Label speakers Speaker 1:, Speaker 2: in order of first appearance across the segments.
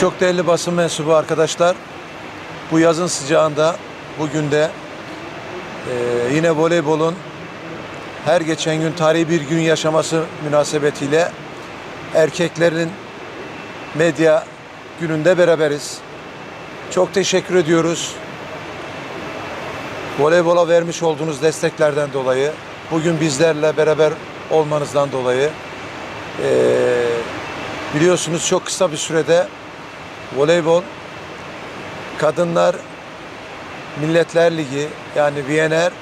Speaker 1: Çok değerli basın mensubu arkadaşlar. Bu yazın sıcağında bugün de eee, yine voleybolun her geçen gün tarihi bir gün yaşaması münasebetiyle erkeklerin medya gününde beraberiz. Çok teşekkür ediyoruz. Voleybola vermiş olduğunuz desteklerden dolayı, bugün bizlerle beraber olmanızdan dolayı eee, biliyorsunuz çok kısa bir sürede voleybol Kadınlar Milletler Ligi yani VNR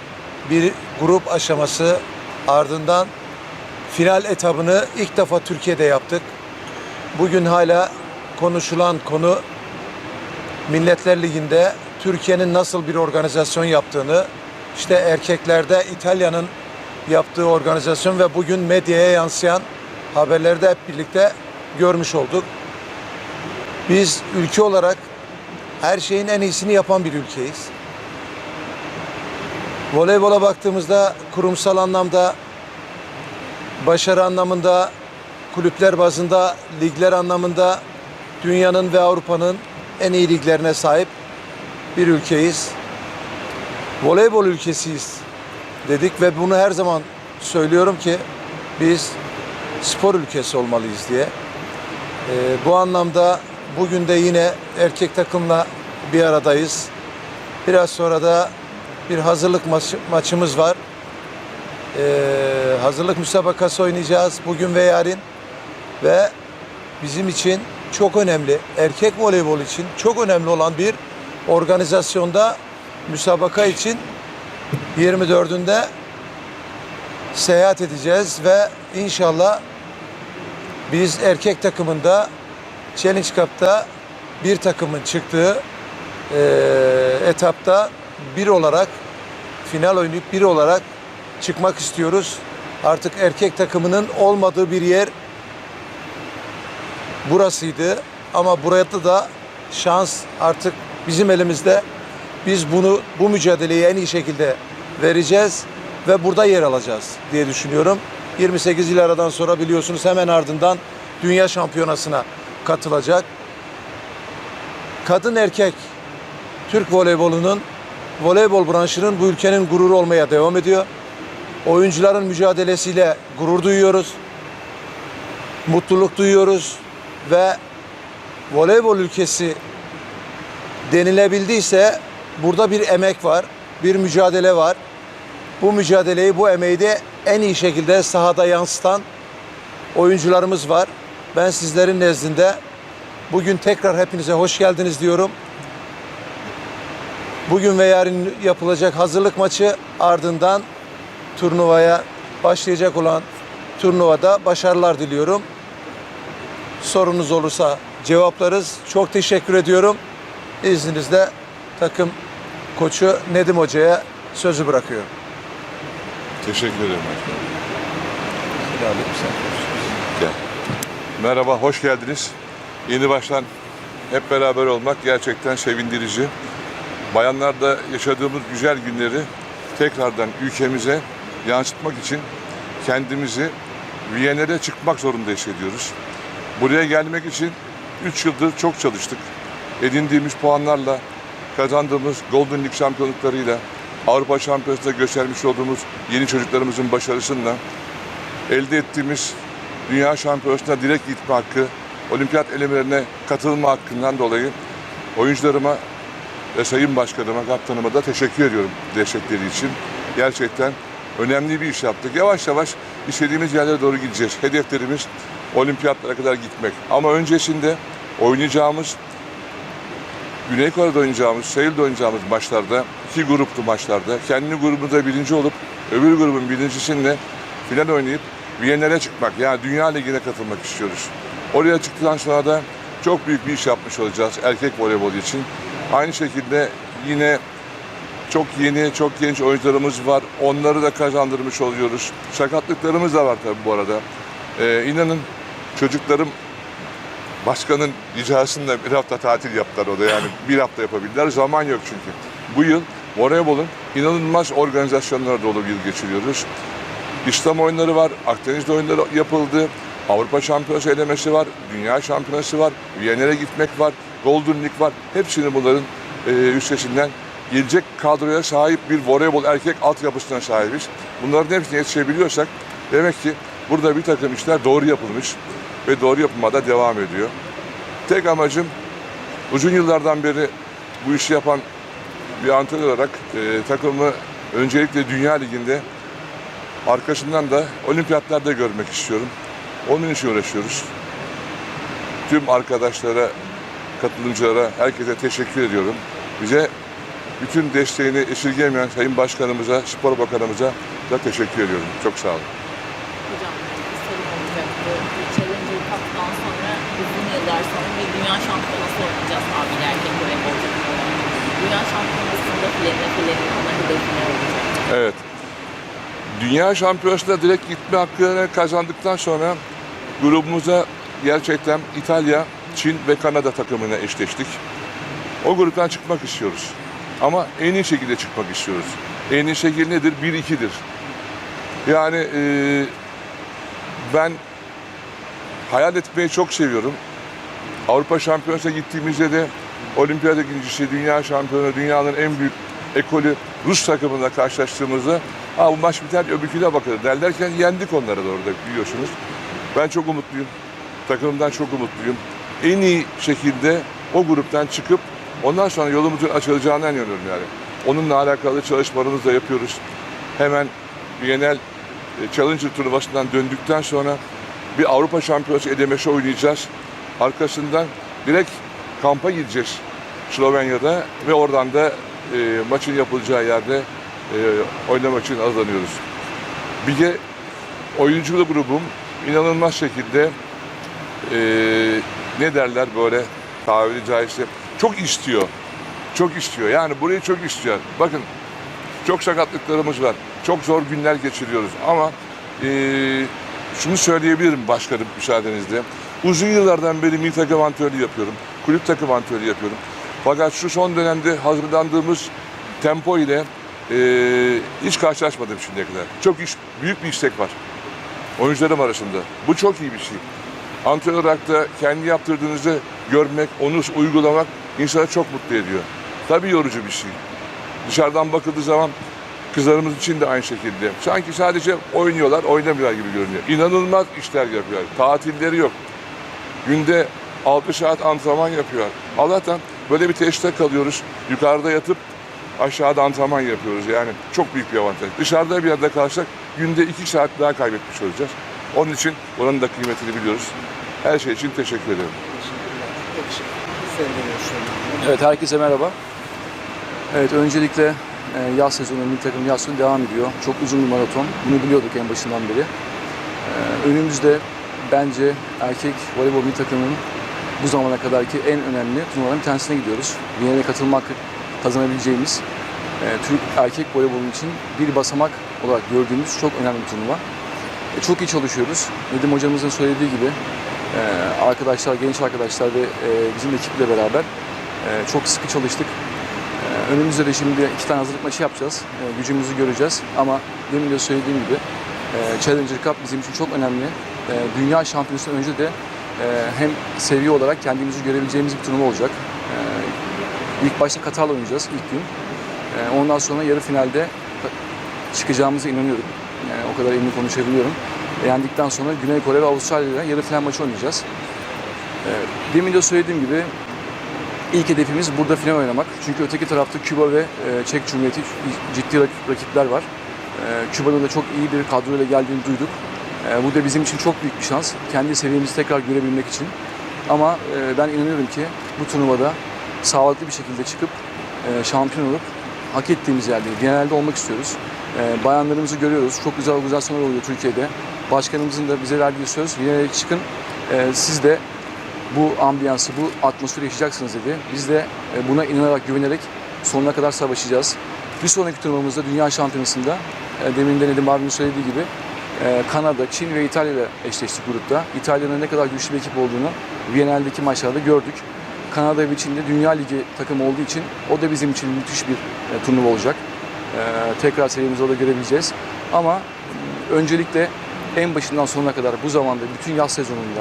Speaker 1: bir grup aşaması ardından final etabını ilk defa Türkiye'de yaptık. Bugün hala konuşulan konu Milletler Ligi'nde Türkiye'nin nasıl bir organizasyon yaptığını, işte erkeklerde İtalya'nın yaptığı organizasyon ve bugün medyaya yansıyan haberlerde hep birlikte görmüş olduk. Biz ülke olarak her şeyin en iyisini yapan bir ülkeyiz. Voleybola baktığımızda kurumsal anlamda, başarı anlamında, kulüpler bazında, ligler anlamında dünyanın ve Avrupa'nın en iyi liglerine sahip bir ülkeyiz. Voleybol ülkesiyiz dedik ve bunu her zaman söylüyorum ki biz spor ülkesi olmalıyız diye. Ee, bu anlamda bugün de yine erkek takımla bir aradayız. Biraz sonra da bir hazırlık maçı- maçımız var. Ee, hazırlık müsabakası oynayacağız bugün ve yarın. Ve bizim için çok önemli, erkek voleybol için çok önemli olan bir organizasyonda müsabaka için 24'ünde seyahat edeceğiz ve inşallah biz erkek takımında Challenge Cup'ta bir takımın çıktığı eee, etapta bir olarak final oynayıp bir olarak çıkmak istiyoruz. Artık erkek takımının olmadığı bir yer burasıydı. Ama burada da şans artık bizim elimizde. Biz bunu bu mücadeleyi en iyi şekilde vereceğiz ve burada yer alacağız diye düşünüyorum. 28 yıl aradan sonra biliyorsunuz hemen ardından Dünya Şampiyonası'na katılacak. Kadın erkek Türk voleybolunun voleybol branşının bu ülkenin gururu olmaya devam ediyor. Oyuncuların mücadelesiyle gurur duyuyoruz. Mutluluk duyuyoruz ve voleybol ülkesi denilebildiyse burada bir emek var, bir mücadele var. Bu mücadeleyi, bu emeği de en iyi şekilde sahada yansıtan oyuncularımız var. Ben sizlerin nezdinde bugün tekrar hepinize hoş geldiniz diyorum. Bugün ve yarın yapılacak hazırlık maçı ardından turnuvaya başlayacak olan turnuvada başarılar diliyorum. Sorunuz olursa cevaplarız. Çok teşekkür ediyorum. İzninizle takım koçu Nedim Hoca'ya sözü bırakıyorum.
Speaker 2: Teşekkür ederim. Gel. Merhaba, hoş geldiniz. Yeni baştan hep beraber olmak gerçekten sevindirici. Bayanlarda yaşadığımız güzel günleri tekrardan ülkemize yansıtmak için kendimizi Viyana'da çıkmak zorunda hissediyoruz. Buraya gelmek için 3 yıldır çok çalıştık. Edindiğimiz puanlarla, kazandığımız Golden League şampiyonluklarıyla, Avrupa Şampiyonası'nda göstermiş olduğumuz yeni çocuklarımızın başarısıyla elde ettiğimiz Dünya Şampiyonası'na direkt gitme hakkı, olimpiyat elemelerine katılma hakkından dolayı oyuncularıma ve Sayın Başkanıma, kaptanıma da teşekkür ediyorum destekleri için. Gerçekten önemli bir iş yaptık. Yavaş yavaş istediğimiz yerlere doğru gideceğiz. Hedeflerimiz olimpiyatlara kadar gitmek. Ama öncesinde oynayacağımız Güney Kore'de oynayacağımız, Seul'de oynayacağımız maçlarda, iki gruplu maçlarda kendi grubunda birinci olup öbür grubun birincisinde final oynayıp Viyana'ya çıkmak, yani Dünya Ligi'ne katılmak istiyoruz. Oraya çıktıktan sonra da çok büyük bir iş yapmış olacağız erkek voleybolu için. Aynı şekilde yine çok yeni, çok genç oyuncularımız var. Onları da kazandırmış oluyoruz. Sakatlıklarımız da var tabii bu arada. Ee, inanın çocuklarım başkanın icrasında bir hafta tatil yaptılar o da yani bir hafta yapabildiler. Zaman yok çünkü. Bu yıl voleybolun inanılmaz organizasyonlara dolu bir yıl geçiriyoruz. İslam oyunları var, Akdeniz'de oyunları yapıldı. Avrupa Şampiyonası elemesi var, Dünya Şampiyonası var, Viyana'ya gitmek var, Golden League var. Hepsini bunların e, üstesinden gelecek kadroya sahip bir voleybol erkek altyapısına sahibiz. Bunların hepsine yetişebiliyorsak demek ki burada bir takım işler doğru yapılmış ve doğru yapılmada devam ediyor. Tek amacım uzun yıllardan beri bu işi yapan bir antrenör olarak e, takımı öncelikle Dünya Ligi'nde arkasından da olimpiyatlarda görmek istiyorum. Onun için uğraşıyoruz. Tüm arkadaşlara, katılımcılara, herkese teşekkür ediyorum. Bize bütün desteğini esirgemeyen Sayın Başkanımıza, Spor Bakanımıza da teşekkür ediyorum. Çok sağ olun.
Speaker 3: Hocam bir sorum olacak. Bu Challenger Cup'tan sonra uzun yıllar sonra bir dünya şampiyonası oynayacağız abiyle erkek voleybol takımı. Dünya şampiyonasında filenin filenin ana hedefi ne olacak?
Speaker 2: Evet. Dünya Şampiyonası'na direkt gitme hakkını kazandıktan sonra grubumuza gerçekten İtalya, Çin ve Kanada takımına eşleştik. O gruptan çıkmak istiyoruz. Ama en iyi şekilde çıkmak istiyoruz. En iyi şekil nedir? 1-2'dir. Yani eee, ben hayal etmeyi çok seviyorum. Avrupa Şampiyonası'na gittiğimizde de olimpiyat ikincisi, dünya şampiyonu, dünyanın en büyük ekolü Rus takımında karşılaştığımızda Aa, bu maç biter öbürküne bakarız derlerken yendik onları da orada biliyorsunuz. Ben çok umutluyum. Takımımdan çok umutluyum. En iyi şekilde o gruptan çıkıp ondan sonra yolumuzun açılacağına inanıyorum yani. Onunla alakalı çalışmalarımızı da yapıyoruz. Hemen genel Challenger turnuvasından döndükten sonra bir Avrupa Şampiyonası edemesi oynayacağız. Arkasından direkt kampa gideceğiz Slovenya'da ve oradan da e, maçın yapılacağı yerde e, oynamak için hazırlanıyoruz. Bir de oyunculu grubum inanılmaz şekilde e, ne derler böyle tabiri caizse çok istiyor. Çok istiyor. Yani burayı çok istiyor. Bakın çok sakatlıklarımız var. Çok zor günler geçiriyoruz. Ama e, şunu söyleyebilirim başkanım müsaadenizle. Uzun yıllardan beri milli takım antrenörlüğü yapıyorum. Kulüp takım antrenörlüğü yapıyorum. Fakat şu son dönemde hazırlandığımız tempo ile e, hiç karşılaşmadım şimdiye kadar. Çok iş, büyük bir istek var. Oyuncularım arasında. Bu çok iyi bir şey. Antrenör olarak da kendi yaptırdığınızı görmek, onu uygulamak insanı çok mutlu ediyor. Tabii yorucu bir şey. Dışarıdan bakıldığı zaman kızlarımız için de aynı şekilde. Sanki sadece oynuyorlar, oynamıyorlar gibi görünüyor. İnanılmaz işler yapıyor. Tatilleri yok. Günde 6 saat antrenman yapıyor. Allah'tan böyle bir tesiste kalıyoruz. Yukarıda yatıp aşağıda antrenman yapıyoruz. Yani çok büyük bir avantaj. Dışarıda bir yerde kalsak günde 2 saat daha kaybetmiş olacağız. Onun için oranın da kıymetini biliyoruz. Her şey için teşekkür ederim.
Speaker 4: Evet herkese merhaba. Evet öncelikle e, yaz sezonu, milli takım yaz sezonu devam ediyor. Çok uzun bir maraton. Bunu biliyorduk en başından beri. E, önümüzde bence erkek voleybol milli takımının bu zamana kadarki en önemli turnuvaların bir tanesine gidiyoruz. Viyana'ya katılmak kazanabileceğimiz e, Türk erkek voleybolun için bir basamak olarak gördüğümüz çok önemli bir turnuva. E, çok iyi çalışıyoruz. Nedim hocamızın söylediği gibi e, arkadaşlar, genç arkadaşlar ve e, bizim ekiple beraber e, çok sıkı çalıştık. E, önümüzde de şimdi iki tane hazırlık maçı yapacağız. E, gücümüzü göreceğiz ama demin de söylediğim gibi e, Challenger Cup bizim için çok önemli. E, dünya şampiyonasından önce de hem seviye olarak kendimizi görebileceğimiz bir turnuva olacak. E, ilk başta Katar'la oynayacağız ilk gün. E, ondan sonra yarı finalde çıkacağımıza inanıyorum. Yani o kadar emin konuşabiliyorum. Yendikten sonra Güney Kore ve Avustralya ile yarı final maçı oynayacağız. Demin de söylediğim gibi ilk hedefimiz burada final oynamak. Çünkü öteki tarafta Küba ve e, Çek Cumhuriyeti ciddi rak- rakipler var. Küba'da da çok iyi bir kadroyla geldiğini duyduk. E, Bu da bizim için çok büyük bir şans. Kendi seviyemizi tekrar görebilmek için. Ama e, ben inanıyorum ki bu turnuvada sağlıklı bir şekilde çıkıp e, şampiyon olup hak ettiğimiz yerde genelde olmak istiyoruz. E, bayanlarımızı görüyoruz. Çok güzel organizasyonlar oluyor Türkiye'de. Başkanımızın da bize verdiği söz yine çıkın siz de bu ambiyansı, bu atmosferi yaşayacaksınız dedi. Biz de buna inanarak, güvenerek sonuna kadar savaşacağız. Bir sonraki turnuvamızda Dünya Şampiyonası'nda demin de Nedim söylediği gibi Kanada, Çin ve İtalya ile eşleştik grupta. İtalya'nın ne kadar güçlü bir ekip olduğunu Viyana'daki maçlarda gördük. Kanada ve Çin'de Dünya Ligi takımı olduğu için o da bizim için müthiş bir e, turnuva olacak. E, tekrar serimizi orada görebileceğiz. Ama e, öncelikle en başından sonuna kadar bu zamanda bütün yaz sezonunda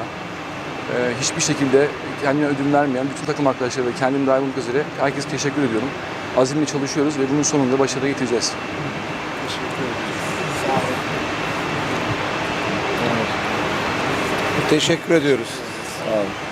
Speaker 4: e, hiçbir şekilde kendine ödün vermeyen bütün takım arkadaşları ve kendim dahil olmak üzere herkese teşekkür ediyorum. Azimle çalışıyoruz ve bunun sonunda başarıya getireceğiz.
Speaker 1: Teşekkür ediyoruz. Sağ olun.